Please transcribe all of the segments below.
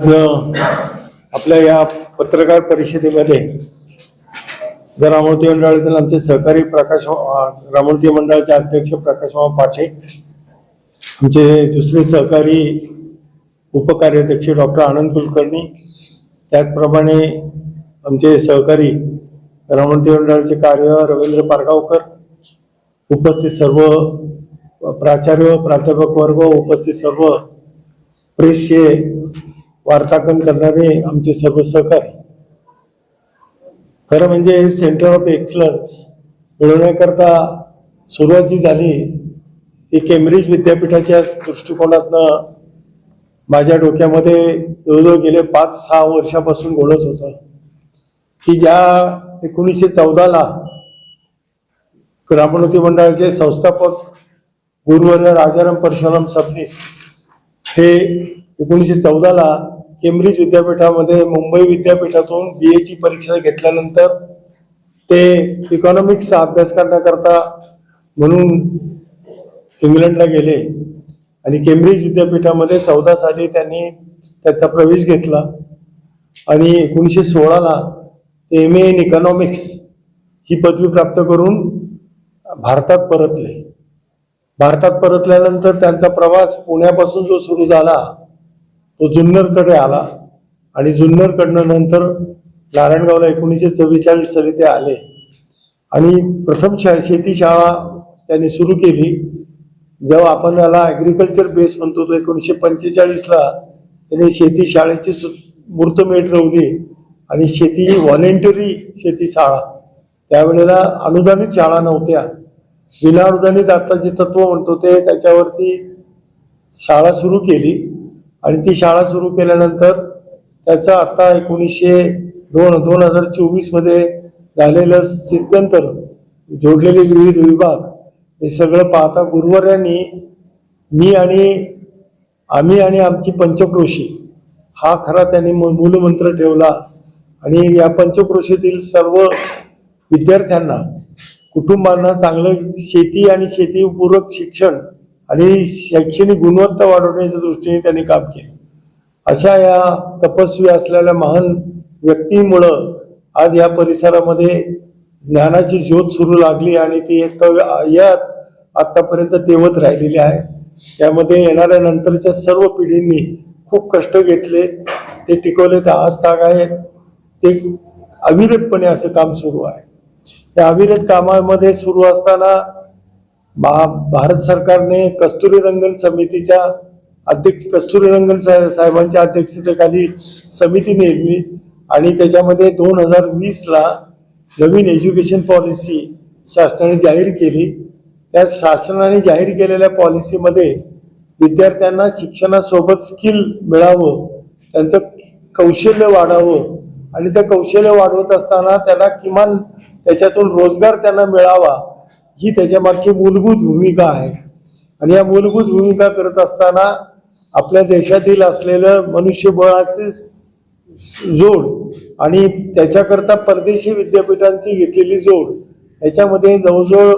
आज आपल्या या पत्रकार परिषदेमध्ये जर रामूर्ती मंडळातील आमचे सहकारी प्रकाश रामूर्ती मंडळाचे अध्यक्ष प्रकाशराव पाठे आमचे दुसरे सहकारी उपकार्याध्यक्ष डॉक्टर आनंद कुलकर्णी त्याचप्रमाणे आमचे सहकारी रामूर्ती मंडळाचे कार्य रवींद्र पारगावकर उपस्थित सर्व प्राचार्य प्राध्यापक वर्ग उपस्थित सर्व प्रेसचे वार्तांकन करणारे आमचे सर्व सहकारी. खरं म्हणजे सेंटर ऑफ एक्सलन्स मिळवण्याकरता सुरुवात जी झाली ती केम्ब्रिज विद्यापीठाच्या दृष्टिकोनातनं माझ्या डोक्यामध्ये जवळजवळ गेले पाच सहा वर्षापासून बोलत होतं. की ज्या एकोणीसशे चौदाला ग्रामोन्नती मंडळाचे संस्थापक गुरुवर्य राजाराम परशुराम सबनीस हे एकोणीसशे चौदाला केम्ब्रिज विद्यापीठामध्ये मुंबई विद्यापीठातून बी एची परीक्षा घेतल्यानंतर ते इकॉनॉमिक्सचा अभ्यास करण्याकरता म्हणून इंग्लंडला गेले. आणि केम्ब्रिज विद्यापीठामध्ये चौदा साली त्यांनी त्याचा प्रवेश घेतला. आणि एकोणीसशे सोळाला एम ए इन इकॉनॉमिक्स ही पदवी प्राप्त करून भारतात परतले. भारतात परतल्यानंतर त्यांचा प्रवास पुण्यापासून जो सुरू झाला तो जुन्नरकडे आला. आणि जुन्नरकडनं नंतर नारायणगावला एकोणीसशे चव्वेचाळीस साली ते आले. आणि प्रथम शा शेती शाळा त्यांनी सुरू केली. जेव्हा आपण याला ॲग्रिकल्चर बेस म्हणतो तो एकोणीसशे पंचेचाळीसला त्यांनी शेती शाळेची सु मुहूर्तमेढ रवली. आणि शेती व्हॉलेंटरी शेती शाळा. त्यावेळेला अनुदानित शाळा नव्हत्या. विनाअनुदानित आता जे तत्व म्हणतो ते त्याच्यावरती शाळा सुरू केली. आणि ती शाळा सुरू केल्यानंतर त्याचं आता एकोणीसशे दोन दोन हजार चोवीसमध्ये झालेलं स्थित्यंतर जोडलेले विविध विभाग हे सगळं पाहता गुरुवाऱ्यांनी मी आणि आम्ही आणि आमची पंचक्रोशी हा खरा त्यांनी मूलमंत्र ठेवला. आणि या पंचक्रोशीतील सर्व विद्यार्थ्यांना कुटुंबांना चांगलं शेती आणि शेतीपूरक शिक्षण आणि शैक्षणिक गुणवत्ता वाढवण्याच्या दृष्टीने त्यांनी काम केलं. अशा या तपस्वी असलेल्या महान व्यक्तीमुळं आज या परिसरामध्ये ज्ञानाची ज्योत सुरू लागली आणि ती एक यात आत्तापर्यंत तेवत राहिलेली आहे. त्यामध्ये येणाऱ्या नंतरच्या सर्व पिढींनी खूप कष्ट घेतले ते टिकवले. तर आज ताग आहेत. ते अविरतपणे असं काम सुरू आहे. त्या अविरत कामामध्ये सुरू असताना भा भारत सरकारने कस्तुरी रंगन समितीच्या अध्यक्ष कस्तुरी रंगन सा- साहेबांच्या अध्यक्षतेखाली समिती नेमली आणि त्याच्यामध्ये दोन हजार वीसला नवीन एज्युकेशन पॉलिसी शासनाने जाहीर केली. त्या शासनाने जाहीर केलेल्या पॉलिसीमध्ये विद्यार्थ्यांना शिक्षणासोबत स्किल मिळावं त्यांचं कौशल्य वाढावं आणि ते कौशल्य वाढवत असताना त्यांना किमान त्याच्यातून रोजगार त्यांना मिळावा ही त्याच्यामागची मूलभूत भूमिका आहे. आणि या मूलभूत भूमिका करत असताना आपल्या देशातील असलेलं मनुष्यबळाचे जोड आणि त्याच्याकरता परदेशी विद्यापीठांची घेतलेली जोड याच्यामध्ये जवळजवळ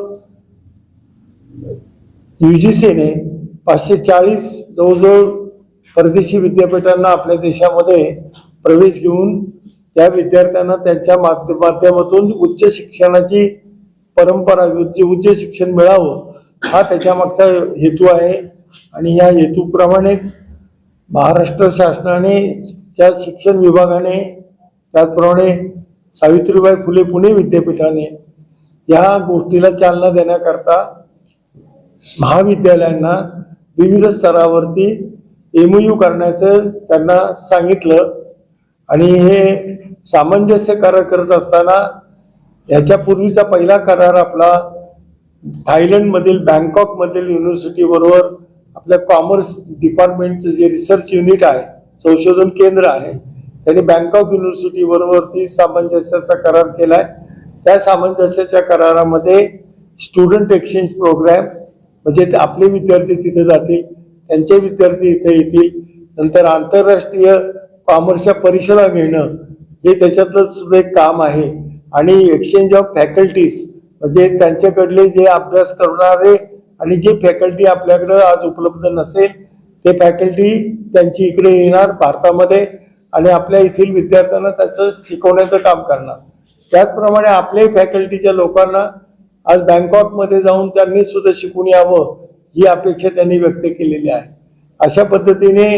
यू जी सीने पाचशे चाळीस जवळजवळ परदेशी विद्यापीठांना आपल्या देशामध्ये प्रवेश घेऊन त्या विद्यार्थ्यांना त्यांच्या माध्यमातून उच्च शिक्षणाची परंपरा उच्च उच्च शिक्षण मिळावं हा त्याच्यामागचा हेतू आहे. आणि या हेतूप्रमाणेच महाराष्ट्र शासनाने च्या शिक्षण विभागाने त्याचप्रमाणे सावित्रीबाई फुले पुणे विद्यापीठाने या गोष्टीला चालना देण्याकरता महाविद्यालयांना विविध स्तरावरती एम यू करण्याचं त्यांना सांगितलं. आणि हे सामंजस्य करार करत असताना ह्याच्यापूर्वीचा पहिला करार आपला थायलंडमधील बँकॉकमधील युनिव्हर्सिटीबरोबर आपल्या कॉमर्स डिपार्टमेंटचं जे रिसर्च युनिट आहे संशोधन केंद्र आहे त्यांनी बँकॉक युनिव्हर्सिटीबरोबरती सामंजस्याचा करार केला आहे त्या सामंजस्याच्या करारामध्ये स्टुडंट एक्सचेंज प्रोग्रॅम म्हणजे ते आपले विद्यार्थी तिथे जातील त्यांचे विद्यार्थी इथे येतील नंतर आंतरराष्ट्रीय कॉमर्सच्या परिषदा घेणं हे त्याच्यातलं सुद्धा एक काम आहे. आणि एक्सचेंज ऑफ फॅकल्टीज म्हणजे त्यांच्याकडले जे अभ्यास करणारे आणि जे फॅकल्टी आपल्याकडं आज उपलब्ध नसेल ते फॅकल्टी त्यांची इकडे येणार भारतामध्ये आणि आपल्या येथील विद्यार्थ्यांना त्याचं शिकवण्याचं काम करणार. त्याचप्रमाणे आपल्याही फॅकल्टीच्या लोकांना आज बँकॉकमध्ये जाऊन त्यांनी सुद्धा शिकून यावं ही अपेक्षा त्यांनी व्यक्त केलेली आहे. अशा पद्धतीने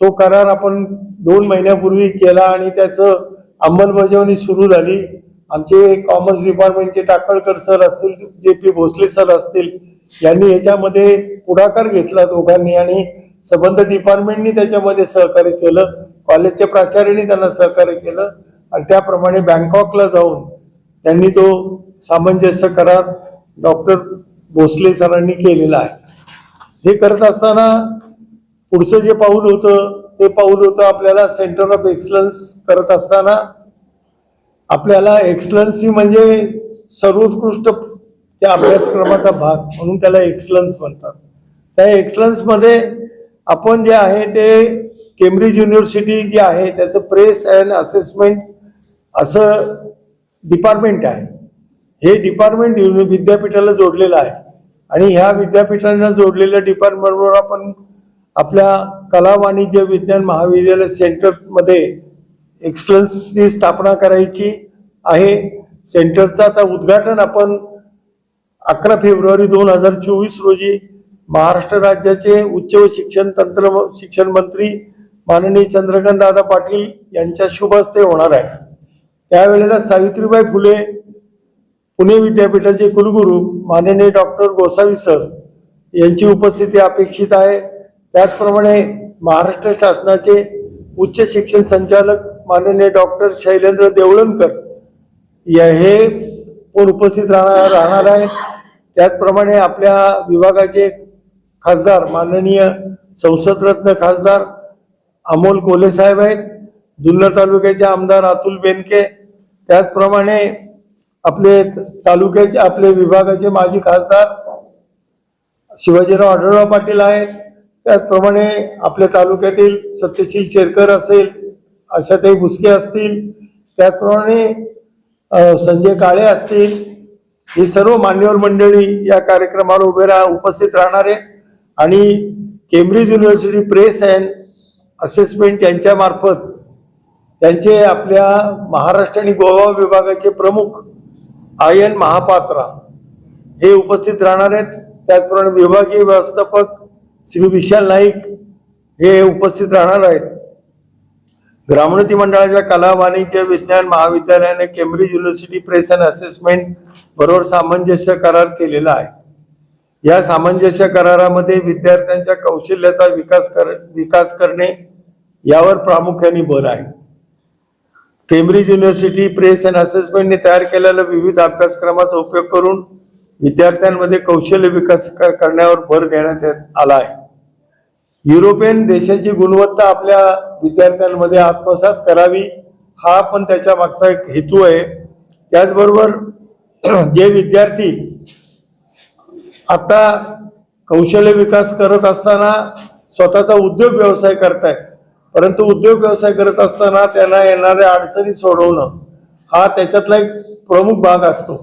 तो करार आपण दोन महिन्यापूर्वी केला आणि त्याचं अंमलबजावणी सुरू झाली. आमचे कॉमर्स डिपार्टमेंटचे टाकळकर सर असतील जे पी भोसले सर असतील यांनी याच्यामध्ये पुढाकार घेतला दोघांनी आणि संबंध डिपार्टमेंटनी त्याच्यामध्ये सहकार्य केलं. कॉलेजच्या प्राचार्यांनी त्यांना सहकार्य केलं आणि त्याप्रमाणे बँकॉकला जाऊन त्यांनी तो सामंजस्य करार डॉक्टर भोसले सरांनी केलेला आहे. हे करत असताना पुढचं जे पाऊल होतं ते पाऊल होतं आपल्याला सेंटर ऑफ एक्सलन्स करत असताना. आपल्याला एक्सलन्सी म्हणजे सर्वोत्कृष्ट त्या अभ्यासक्रमाचा भाग म्हणून त्याला एक्सलन्स म्हणतात. त्या एक्सलन्समध्ये आपण जे आहे ते केम्ब्रिज युनिव्हर्सिटी जी आहे त्याचं प्रेस अँड असेसमेंट असं डिपार्टमेंट आहे. हे डिपार्टमेंट युनि- विद्यापीठाला जोडलेलं आहे. आणि ह्या विद्यापीठांना जोडलेल्या डिपार्टमेंटवर आपण आपल्या कला वाणिज्य विज्ञान महाविद्यालय सेंटरमध्ये एक्सलन्सची स्थापना करायची आहे. सेंटरचं आता उद्घाटन आपण अकरा फेब्रुवारी दोन हजार चोवीस रोजी महाराष्ट्र राज्याचे उच्च व शिक्षण तंत्र शिक्षण मंत्री माननीय चंद्रकांत दादा पाटील यांच्या शुभ हस्ते होणार आहे. त्यावेळेला सावित्रीबाई फुले पुणे विद्यापीठाचे कुलगुरू माननीय डॉक्टर गोसावी सर यांची उपस्थिती अपेक्षित आहे. त्याचप्रमाणे महाराष्ट्र शासनाचे उच्च शिक्षण संचालक माननीय डॉक्टर शैलेंद्र देवळणकर या हे पण उपस्थित राहणार राहणार आहे. त्याचप्रमाणे आपल्या विभागाचे खासदार माननीय संसदरत्न खासदार अमोल कोले साहेब आहेत. जुन्नर तालुक्याचे आमदार अतुल बेनके. त्याचप्रमाणे आपले तालुक्याचे आपले विभागाचे माजी खासदार शिवाजीराव आढळराव पाटील आहेत. त्याचप्रमाणे आपल्या तालुक्यातील सत्यशील शेरकर असेल आशाताई भुसके असतील त्याचप्रमाणे संजय काळे असतील ही सर्व मान्यवर मंडळी या कार्यक्रमाला उभे राहा उपस्थित राहणार आहे आणि Cambridge university press and assessment यांच्यामार्फत त्यांचे आपल्या महाराष्ट्र आणि गोवा विभागाचे प्रमुख आयन महापात्रा हे उपस्थित राहणार आहेत. त्याचप्रमाणे विभागीय व्यवस्थापक श्री विशाल नाईक हे उपस्थित राहणार आहेत. ग्रामोन्नती मंडळाच्या कला वाणिज्य विज्ञान महाविद्यालयाने Cambridge university press and assessment बरोबर सामंजस्य करार केलेला आहे. या सामंजस्य करारामध्ये विद्यार्थ्यांच्या कौशल्याचा विकास कर विकास करणे यावर प्रामुख्याने भर आहे. केम्ब्रिज युनिव्हर्सिटी प्रेस अँड असेसमेंटने तयार केलेल्या विविध अभ्यासक्रमाचा उपयोग करून विद्यार्थ्यांमध्ये कौशल्य विकास करण्यावर भर देण्यात येत- आला आहे. युरोपियन देशाची गुणवत्ता आपल्या विद्यार्थ्यांमध्ये आत्मसात करावी हा पण त्याच्या मागचा एक हेतू आहे. त्याचबरोबर जे विद्यार्थी आता कौशल्य विकास करत असताना स्वतःचा उद्योग व्यवसाय करतायत परंतु उद्योग व्यवसाय करत असताना त्यांना येणाऱ्या अडचणी सोडवणं हा त्याच्यातला एक प्रमुख भाग असतो.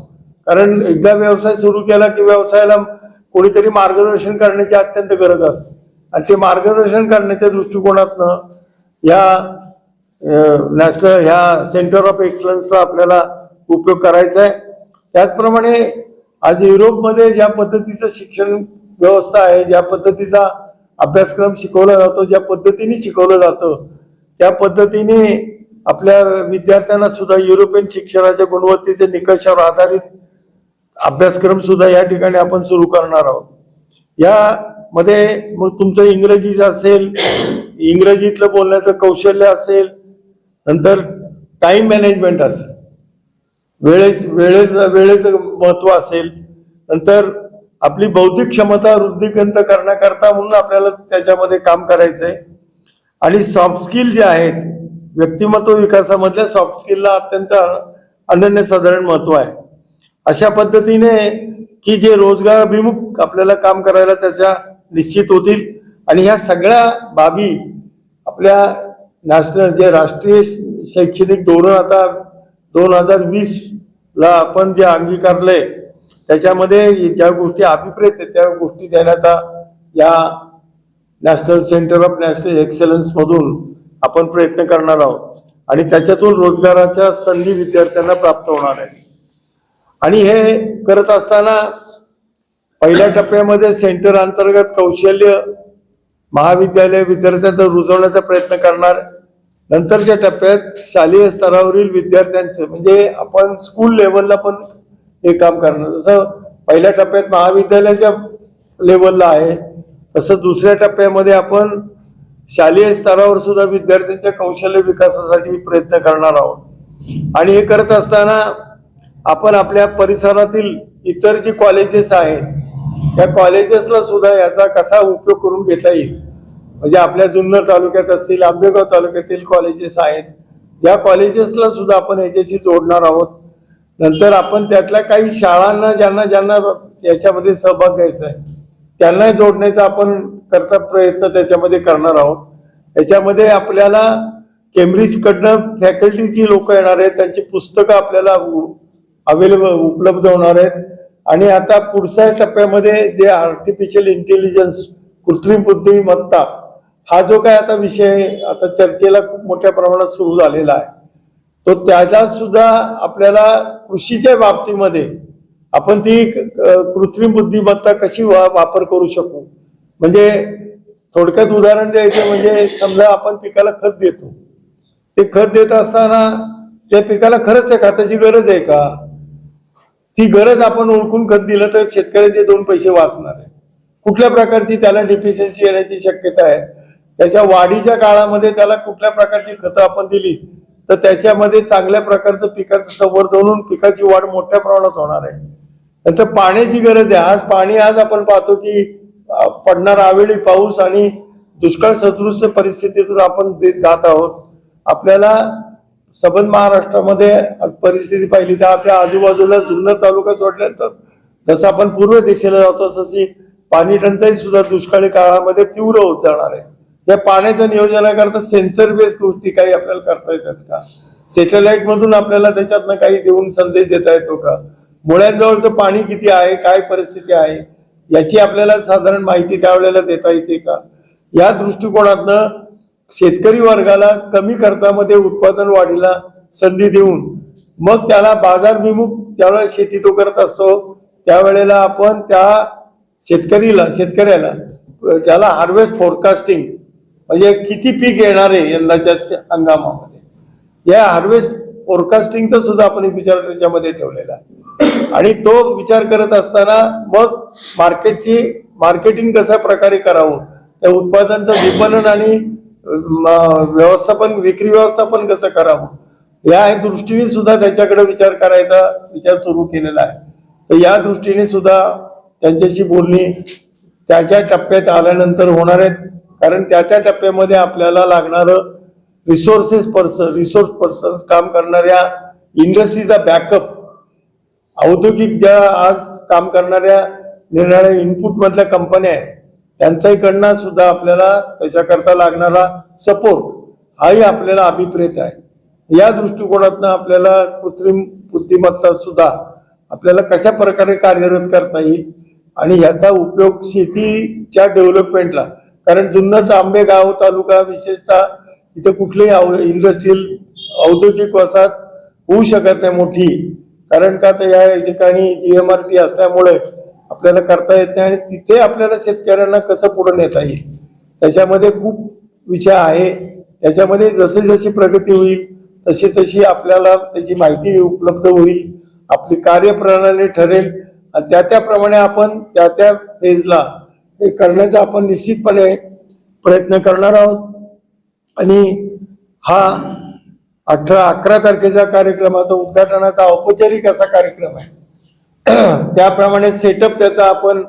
कारण एकदा व्यवसाय सुरू केला की व्यवसायाला कोणीतरी मार्गदर्शन करण्याची अत्यंत गरज असते. आणि ते मार्गदर्शन करण्याच्या दृष्टिकोनातनं या नॅशनल ह्या सेंटर ऑफ एक्सलन्सचा आपल्याला उपयोग करायचा आहे. त्याचप्रमाणे आज युरोपमध्ये ज्या पद्धतीचं शिक्षण व्यवस्था आहे ज्या पद्धतीचा अभ्यासक्रम शिकवला जातो ज्या पद्धतीने शिकवलं जातं त्या पद्धतीने आपल्या विद्यार्थ्यांना सुद्धा युरोपियन शिक्षणाच्या गुणवत्तेच्या निकषावर आधारित अभ्यासक्रम सुद्धा या ठिकाणी आपण सुरू करणार आहोत. यामध्ये मग तुमचं इंग्रजीचं असेल इंग्रजीतलं बोलण्याचं कौशल्य असेल नंतर टाइम मॅनेजमेंट असेल. वेळे वेळेचं वेळेचं महत्त्व असेल नंतर आपली बौद्धिक क्षमता वृद्धिगंत करण्याकरता म्हणून आपल्याला त्याच्यामध्ये काम करायचंय. आणि सॉफ्ट स्किल जे आहेत व्यक्तिमत्व विकासामधल्या सॉफ्ट स्किलला अत्यंत अनन्यसाधारण महत्त्व आहे. अशा पद्धतीने की जे रोजगार अभिमुख आपल्याला काम करायला त्याच्या निश्चित होतील. आणि ह्या सगळ्या बाबी आपल्या नॅशनल जे राष्ट्रीय शैक्षणिक धोरण आता दोन हजार वीसला आपण जे अंगीकारलंय त्याच्यामध्ये ज्या गोष्टी अभिप्रेत आहेत त्या गोष्टी देण्याचा या नॅशनल सेंटर ऑफ नॅशनल एक्सलन्समधून आपण प्रयत्न करणार आहोत. आणि त्याच्यातून रोजगाराच्या संधी विद्यार्थ्यांना प्राप्त होणार आहेत. आणि हे करत असताना पहिल्या टप्प्यामध्ये सेंटर अंतर्गत कौशल्य महाविद्यालय विद्यार्थ्यांचा रुजवण्याचा प्रयत्न करणार. नंतरच्या टप्प्यात शालेय स्तरावरील विद्यार्थ्यांचं म्हणजे आपण स्कूल लेवलला पण हे काम करणार. जसं पहिल्या टप्प्यात महाविद्यालयाच्या लेवलला आहे तसं दुसऱ्या टप्प्यामध्ये आपण शालेय स्तरावर सुद्धा विद्यार्थ्यांच्या कौशल्य विकासासाठी प्रयत्न करणार आहोत. आणि हे करत असताना आपण आपल्या परिसरातील इतर जी कॉलेजेस आहेत त्या कॉलेजेसला सुद्धा याचा कसा उपयोग करून घेता येईल? म्हणजे आपल्या जुन्नर तालुक्यात असतील आंबेगाव तालुक्यातील कॉलेजेस आहेत या कॉलेजेसला सुद्धा आपण याच्याशी जोडणार आहोत. नंतर आपण त्यातल्या काही शाळांना ज्यांना ज्यांना याच्यामध्ये सहभाग घ्यायचा आहे त्यांनाही जोडण्याचा आपण करता प्रयत्न त्याच्यामध्ये करणार आहोत. याच्यामध्ये आपल्याला केम्ब्रिजकडनं फॅकल्टीची लोक येणार आहेत त्यांची पुस्तकं आपल्याला अवेलेबल उपलब्ध होणार आहेत. आणि आता पुढच्या टप्प्यामध्ये जे आर्टिफिशियल इंटेलिजन्स कृत्रिम बुद्धिमत्ता हा जो काय आता विषय आता चर्चेला खूप मोठ्या प्रमाणात सुरू झालेला आहे. तो त्याचा सुद्धा आपल्याला कृषीच्या बाबतीमध्ये आपण ती कृत्रिम बुद्धिमत्ता कशी वा- वापर करू शकू? म्हणजे थोडक्यात उदाहरण द्यायचं म्हणजे समजा आपण पिकाला खत देतो. ते खत देत असताना त्या पिकाला खरंच त्या खताची गरज आहे का? ती गरज आपण ओळखून खत दिलं तर शेतकऱ्याचे दोन पैसे वाचणार आहे कुठल्या प्रकारची त्याला डिफिशियन्सी येण्याची शक्यता आहे? त्याच्या वाढीच्या काळामध्ये त्याला कुठल्या प्रकारची खतं आपण दिली? तर त्याच्यामध्ये चांगल्या प्रकारचं पिकाचं संवर्धन होऊन पिकाची वाढ मोठ्या प्रमाणात होणार आहे. नंतर पाण्याची गरज आहे. आज पाणी आज आपण पाहतो की पडणारा अवेळी पाऊस आणि दुष्काळ सदृश परिस्थितीतून आपण दे- जात आहोत. आपल्याला सबंध महाराष्ट्रामध्ये परिस्थिती पाहिली तर आपल्या आजूबाजूला जुन्नर तालुका सोडल्यानंतर जसं आपण पूर्व दिशेला जातो तशी पाणी टंचाई सुद्धा दुष्काळी काळामध्ये तीव्र होत जाणार आहे. या पाण्याच्या नियोजनाकरता सेन्सर बेस्ड गोष्टी काही आपल्याला करता येतात का? सॅटेलाइट मधून आपल्याला त्याच्यातनं काही देऊन संदेश देता येतो का? मुळ्यांजवळचं पाणी किती आहे? काय परिस्थिती आहे? याची आपल्याला साधारण माहिती त्यावेळेला देता येते का? या दृष्टिकोनातनं शेतकरी वर्गाला कमी खर्चामध्ये उत्पादन वाढीला संधी देऊन मग त्याला बाजारभिमुख त्यावेळेला शेती तो करत असतो त्यावेळेला आपण त्या शेतकरीला शेतकऱ्याला ज्याला हार्वेस्ट फोरकास्टिंग म्हणजे किती पीक येणार आहे यंदाच्या हंगामामध्ये. या हार्वेस्ट फोरकास्टिंगचा सुद्धा आपण विचार त्याच्यामध्ये ठेवलेला आणि तो विचार करत असताना मग मार्केटची मार्केटिंग कशा प्रकारे करावं त्या उत्पादनाचं विपणन आणि व्यवस्थापन विक्री व्यवस्थापन कसं करावं? या दृष्टीने सुद्धा त्याच्याकडे विचार करायचा विचार सुरू केलेला आहे. तर या दृष्टीने सुद्धा त्यांच्याशी बोलणी त्याच्या टप्प्यात आल्यानंतर होणार आहेत कारण त्या त्या टप्प्यामध्ये आपल्याला लागणारं रिसोर्सेस पर्सन रिसोर्स पर्सन काम करणाऱ्या इंडस्ट्रीचा बॅकअप औद्योगिक ज्या आज काम करणाऱ्या निरनिराळ्या इनपुटमधल्या कंपन्या आहेत त्यांच्याकडनं सुद्धा आपल्याला त्याच्याकरता लागणारा सपोर्ट हाही आपल्याला अभिप्रेत आहे. या दृष्टिकोनातनं आपल्याला कृत्रिम बुद्धिमत्ता सुद्धा आपल्याला कशा प्रकारे कार्यरत करता येईल आणि याचा उपयोग शेतीच्या डेव्हलपमेंटला कारण जुन्नर आंबेगाव तालुका विशेषतः इथे कुठलीही इंडस्ट्रीयल औद्योगिक वसाहत होऊ शकत नाही मोठी. कारण का तर या ठिकाणी जी एम आर टी असल्यामुळे आपल्याला करता येत नाही आणि तिथे आपल्याला शेतकऱ्यांना कसं पुढे नेता येईल? त्याच्यामध्ये खूप विषय आहे. त्याच्यामध्ये जशी जशी प्रगती होईल तशी तशी आपल्याला त्याची माहिती उपलब्ध होईल आपली कार्यप्रणाली ठरेल आणि त्या त्याप्रमाणे आपण त्या त्या फेजला हे करण्याचा आपण निश्चितपणे प्रयत्न करणार आहोत. आणि हा अठरा अकरा तारखेच्या कार्यक्रमाचा उद्घाटनाचा औपचारिक असा कार्यक्रम आहे. त्याप्रमाणे सेटअप त्याचा आपण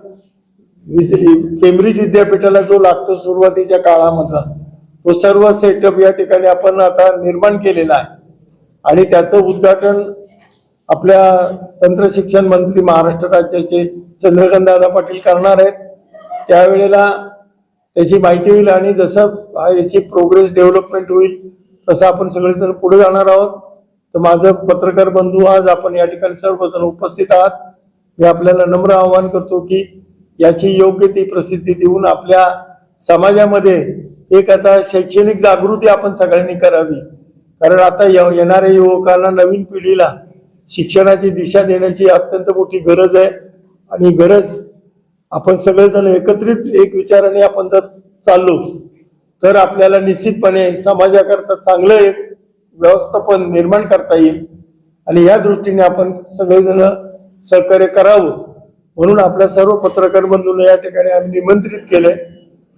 केम्ब्रिज विद्यापीठाला जो लागतो सुरुवातीच्या काळामधला तो सर्व सेटअप या ठिकाणी आपण आता निर्माण केलेला आहे. आणि त्याचं उद्घाटन आपल्या तंत्रशिक्षण मंत्री महाराष्ट्र राज्याचे चंद्रकांत दादा पाटील करणार आहेत. त्यावेळेला त्याची माहिती होईल आणि जसं याची प्रोग्रेस डेव्हलपमेंट होईल तसं आपण सगळेजण पुढे जाणार आहोत. तर माझं पत्रकार बंधू आज आपण या ठिकाणी सर्वजण उपस्थित आहात. मी आपल्याला नम्र आवाहन करतो की याची योग्य ती प्रसिद्धी देऊन आपल्या समाजामध्ये एक आता शैक्षणिक जागृती आपण सगळ्यांनी करावी. कारण आता ये- येणाऱ्या युवकांना नवीन पिढीला शिक्षणाची दिशा देण्याची अत्यंत मोठी गरज आहे. आणि गरज आपण सगळेजण एकत्रित एक विचाराने आपण जर चाललो तर आपल्याला निश्चितपणे समाजाकरता चांगलं एक व्यवस्थापन निर्माण करता येईल. आणि या दृष्टीने आपण सगळेजण सहकार्य करावं म्हणून आपल्या सर्व पत्रकार बंधूंना या ठिकाणी आम्ही निमंत्रित केले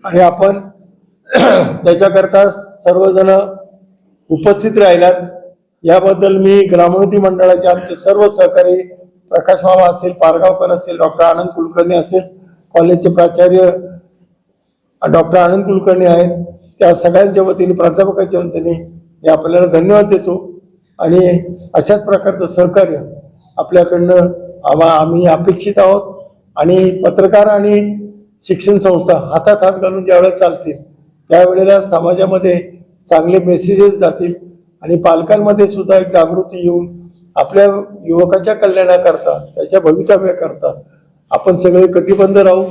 आणि आपण त्याच्याकरता सर्वजण उपस्थित राहिलात. याबद्दल मी ग्रामोन्नती मंडळाचे आमचे सर्व सहकारी प्रकाश मामा असेल पारगावकर असेल डॉक्टर आनंद कुलकर्णी असेल कॉलेजचे प्राचार्य डॉक्टर आनंद कुलकर्णी आहेत. त्या सगळ्यांच्या वतीने प्राध्यापकाच्या वतीने मी आपल्याला धन्यवाद देतो. आणि अशाच प्रकारचं सहकार्य आपल्याकडनं आम्हा आम्ही अपेक्षित आहोत. आणि पत्रकार आणि शिक्षण संस्था हातात हात घालून ज्यावेळेस चालतील त्यावेळेला समाजामध्ये चांगले मेसेजेस जातील. आणि पालकांमध्ये सुद्धा एक जागृती येऊन आपल्या युवकाच्या कल्याणाकरता त्याच्या भवितव्याकरता आपण सगळे कटिबद्ध राहू.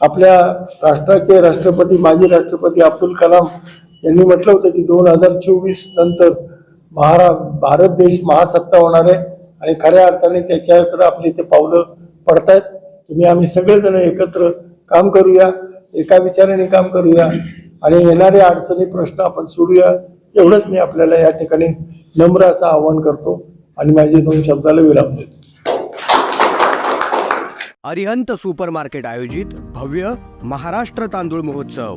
आपल्या राष्ट्राचे राष्ट्रपती माजी राष्ट्रपती अब्दुल कलाम यांनी म्हटलं होतं की दोन हजार चोवीस नंतर महारा भारत देश महासत्ता होणार आहे आणि खऱ्या अर्थाने त्याच्याकडे आपली ते पावलं पडतायत. तुम्ही आम्ही सगळेजण एकत्र काम करूया एका विचाराने काम करूया आणि येणारे अडचणी प्रश्न आपण सोडूया एवढंच मी आपल्याला या ठिकाणी नम्र असं आवाहन करतो आणि माझे दोन शब्दाला विराम देतो. अरिहंत सुपरमार्केट आयोजित भव्य महाराष्ट्र तांदूळ महोत्सव.